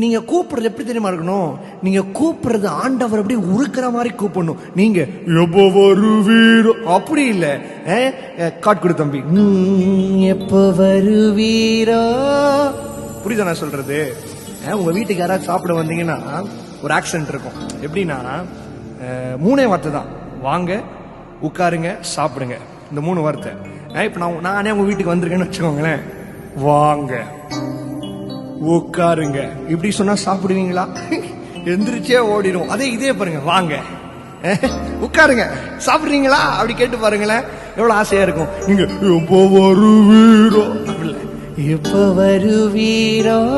நீங்க கூப்பிடுறது எப்படி தெரியுமா இருக்கணும்? நீங்க கூப்பிடுறது ஆண்டவர் அப்படியே உருக்குற மாதிரி கூப்பிடணும். நீங்க எப்போ வருவீரோ அப்படி இல்ல. காட் கொடு தம்பி. எப்போ வருவீரோ? புரியுதா நான் சொல்றது? அஹ், உங்க வீட்டுக்கு யாராவது சாப்பிட வந்தீங்கன்னா ஒரு ஆக்சிடென்ட் இருக்கும். எப்படின்னா மூணே வார்த்தை தான். வாங்க உட்காருங்க சாப்பிடுங்க. இந்த மூணு வார்த்தை. அஹ், இப்ப நான் நானே உங்க வீட்டுக்கு வந்திருக்கேன்னு வச்சுக்கோங்களேன். வாங்க. உட்காருங்க. இப்படி சொன்னா சாப்பிடுவீங்களா? எந்திரிச்சே ஓடிடும் அதே இதே பாருங்க வாங்க. உட்காருங்க. சாப்பிடுறீங்களா? அப்படி கேட்டு பாருங்களேன். எவ்வளவு ஆசையா இருக்கும். நீங்க எப்போ வருவீரோ. எப்போ வருவீரோ?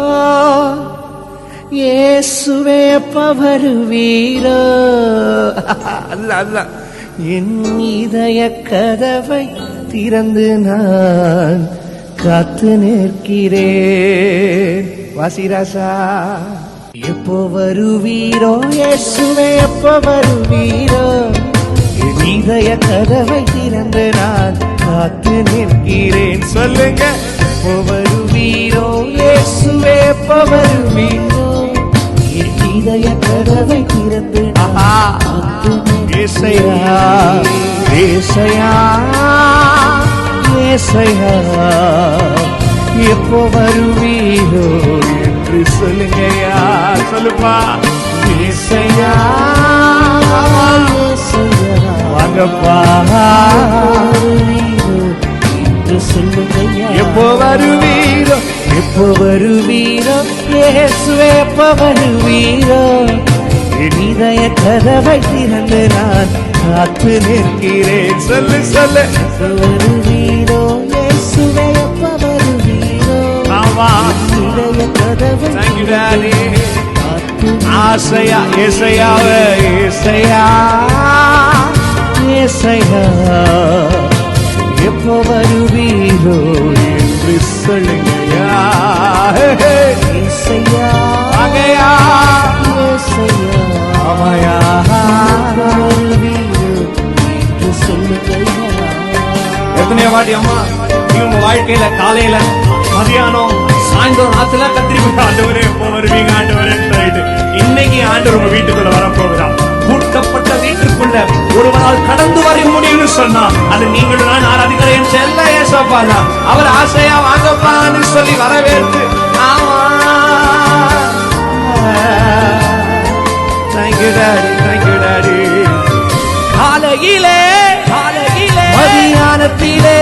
இயேசுவே எப்ப வருவீரோ? அதுதான் அதுதான் என் இதய கதவை திறந்து நான் காத்து நிற்கிறேன். வாசிராசா. எப்போ வருவீரோ? இயேசுவே எப்போ வருவீரோ? என் இதய கதவை திறந்து நான் காத்து நிற்கிறேன். சொல்லுங்க. எப்போ வருவீரோ? இயேசுவே எப்போ வருவீரோ? என் இதய கதவை திறந்து ஏசையா. ஏசையா. ஏசையா. எப்போ வருவீரோ என்று சொல்லுங்கயா சொல்லுப்பா. இசையா வாங்கப்பா. என்று சொல்லுங்கய்யா எப்போ வருவீரோ எப்போ வருவீரோ இயேசுவே எப்போ வருவீரோ. இதய கதவை திறந்து நான் காத்து நிற்கிறேன். சொல்லு சொல்லு. ஆசையா ஏசையாவ ஏசையா. ஏசையா எப்போ வருவீரோ என்று சொல்லுங்கயா. எப்போ வருவீரோ என்று சொல்லுங்கயா எத்தனையோ வாட்டி அம்மா உங்க வாழ்க்கையில காலையில மதியானம் சாயந்தரம் ஆத்துல கத்திரிக்கோள் ஆண்டவரே எப்போ வருவீங்க ஆண்டவரே சொல்லிட்டு இன்னைக்கு ஆண்டவர் உங்க வீட்டுக்குள்ள வரப்போகிறார் கூட்டப்பட்ட வீட்டுக்குள்ள ஒருவரால் கடந்து வர முடியும்னு சொன்னா அது நீங்களும் நான் ஆராதிக்கிற என் செல்ல ஏசப்பா தான் அவர் ஆசையா வாங்கப்பான்னு சொல்லி வரவேற்று. ஆமா. தேங்க்யூ டாடி தேங்க்யூ டாடி காலையிலே காலையிலே மதியானத்திலே,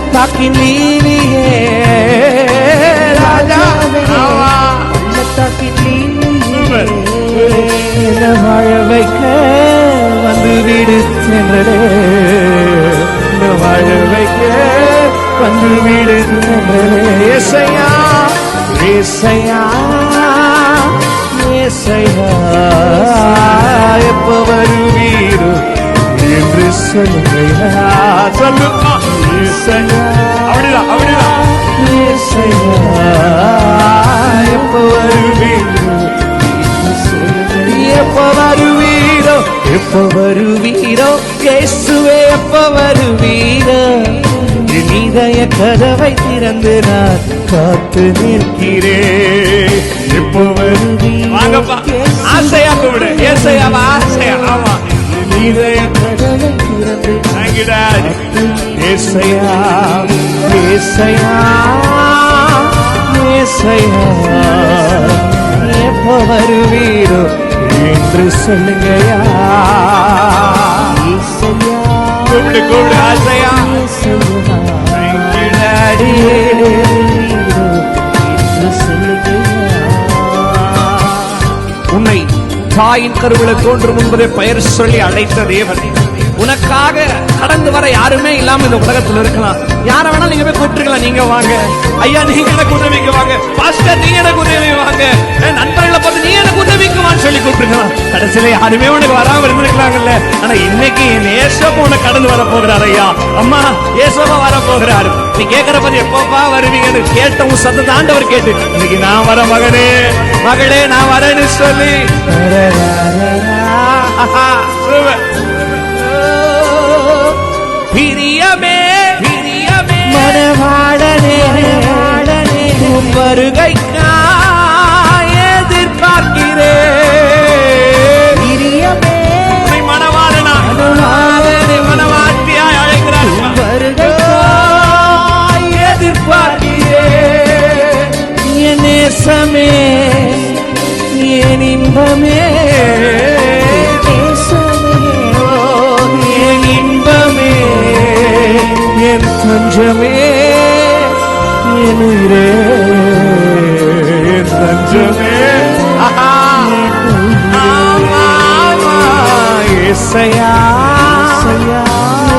பள்ளத்தாக்கின் நீலியே. ராஜாவே ஆமா. பள்ளத்தாக்கின் நீலியே. சூப்பர். என்ன வாழ வைக்க வந்து விடு சென்றடே. என்ன வாழ வைக்க வந்து விடு சென்றடே. ஏசையா ஏசையா ஏசையா. எப்ப வருவீரோ என்று சொல்லுங்கயா சொல்லுமா எப்ப வருவீரோ. எப்ப வருவீரோ எப்ப வருவீரோ இயேசுவே எப்ப வருவீரோ இதய கதவை திறந்து நான் காத்து நிற்கிறேன் எப்ப வருவீரோ ஆசையா கூப்பிடு ஏசையாவா ஆசையா ஆமா இதய ஏசையா ஏசையா ஏசையா எப்போ வருவீரோ என்று சொல்லுங்கயா கூப்பிடு கூப்பிடு ஆசையா. உன்னை தாயின் கருவில தோன்றும் என்பதை பெயர் சொல்லி அழைத்த தேவன். உனக்காக கடந்து வர யாருமே இல்லாம இந்த உலகத்துல இருக்கலாம். யார வேணாலும் நீங்க போய் கூப்பிட்டுருக்கலாம் நீங்க வாங்க. ஐயா நீங்க எனக்கு உதவிக்கு வாங்க? பாஸ்டர் நீங்க எனக்கு உதவி வாங்க? நண்பர்களை பார்த்து நீங்க கடைசியில யாருமே உனக்கு வராம இருந்திருக்கலாங்கல்ல. ஆனா இன்னைக்கு என் ஏசப்பா உனக்கு கடந்து வர போகிறார் ஐயா. அம்மா ஏசப்பா வர போகிறாரு. நீ கேக்குற பத்தி எப்பப்பா வருவீங்கன்னு கேட்ட உன் சத்தத்தை ஆண்டவர் கேட்டு இன்னைக்கு நான் வர மகனே மகளே நான் வரேன்னு சொல்லி. வருகைக்காய் எதிர்பார்க்கிறேன். மணவாளனை மணவாட்டியாய் அழைக்கிறார். வருகைக்காய் எதிர்பார்க்கிறேன். என் நேசமே என் இன்பமே. என் தஞ்சமே என் உயிரே. என் தஞ்சமே ஆஹா. ஏசையா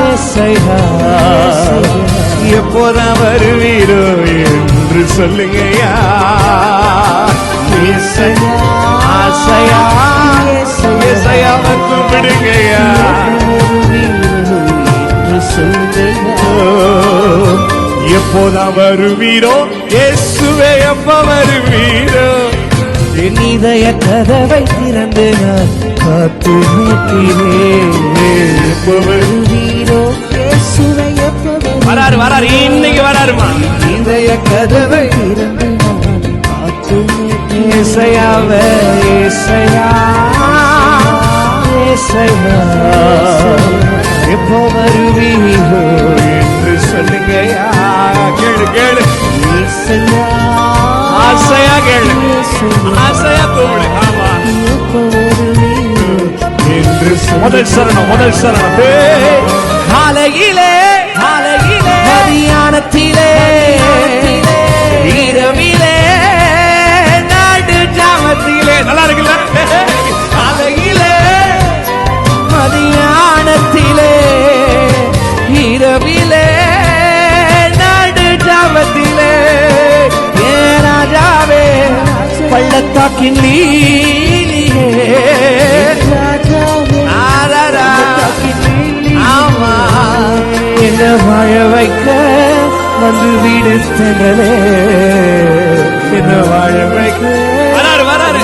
ஏசையா எப்போதான் வருவீரோ என்று சொல்லுங்கய்யா. ஏசையா ஆசையா. ஏசையா கூப்பிடுங்கய்யா எப்போதான் வருவீரோ எஸ் எப்ப வருவீரோ என் இதய கதவை திறந்து நான் காத்து நிற்கிறேன் வரு- வீரோ வராரு வராரு இன்னைக்கு வராருமா? இதய கதவை திறந்து நான் காத்து ஏசையாவே ஏசையா ஏசையா. எப்போ வருவீரோ? என்று சொல்லுங்கய்யா. கேளு கேளு. முதல் சரணம் முதல் சரணம். காலையிலே காலையிலே மதியானத்திலே. பள்ளத்தாக்கின். ஆமா. என்ன வாழ வைக்க வந்து வீடு தந்தனே என்ன வாழ வைக்க வராரு வராரு.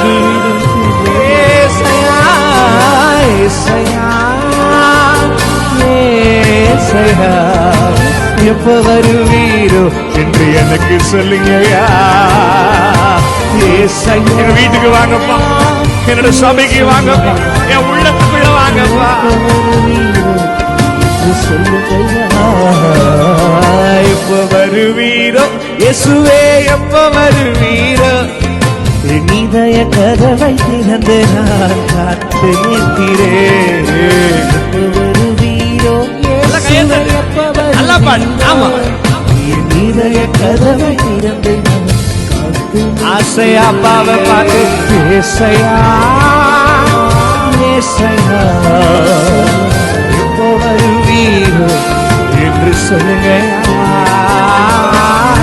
எப்ப வருவீரோ என்று எனக்கு சொல்லுங்கய்யா. என் வீட்டுக்கு வாங்கப்பா. என்னோட சபைக்கு வாங்கப்பா. என் உள்ளத்துக்குள்ள வாங்கப்பா. எப்ப வருவீரோ? இயேசுவே எப்ப வருவீரோ? இதய கதவை திறந்து நான் காத்து நிற்கிறேன். வருவீரோ. எப்ப இதய கதவை திறந்து ஆசையா அப்பாவை பார்த்து ஏசையா ஏசையா எப்போ வருவீரோ என்று சொல்லுங்க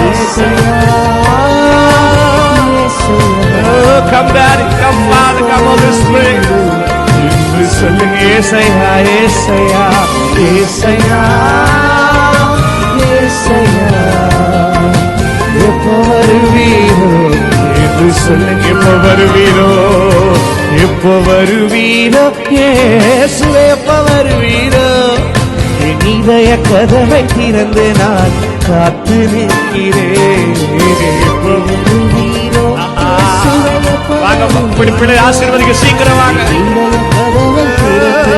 ஏசையா Oh, come daddy, come father, come Holy Spirit. என்று சொல்லுங்க ஏசையா ஏசையா ஏசையா ஏசையா எப்ப வருவீரோ? எப்ப வருவீரோ? இயேசுவே எப்ப வருவீரோ? என் இதய கதவை திறந்து நான் காத்து நிற்கிறேன். எப்ப வருவீரோ? இப்படி பிள்ளை ஆசீர்வதிக்க சீக்கிரம் வாங்க. இதய கதவை திறந்து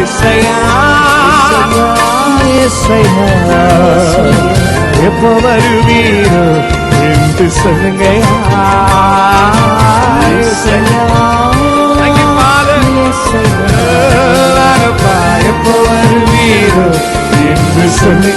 ஏசையா ஏசையா எப்போ வருவீரோ? என்று சொல்லுங்க எப்போ வருவீரோ என்று சொல்லுங்க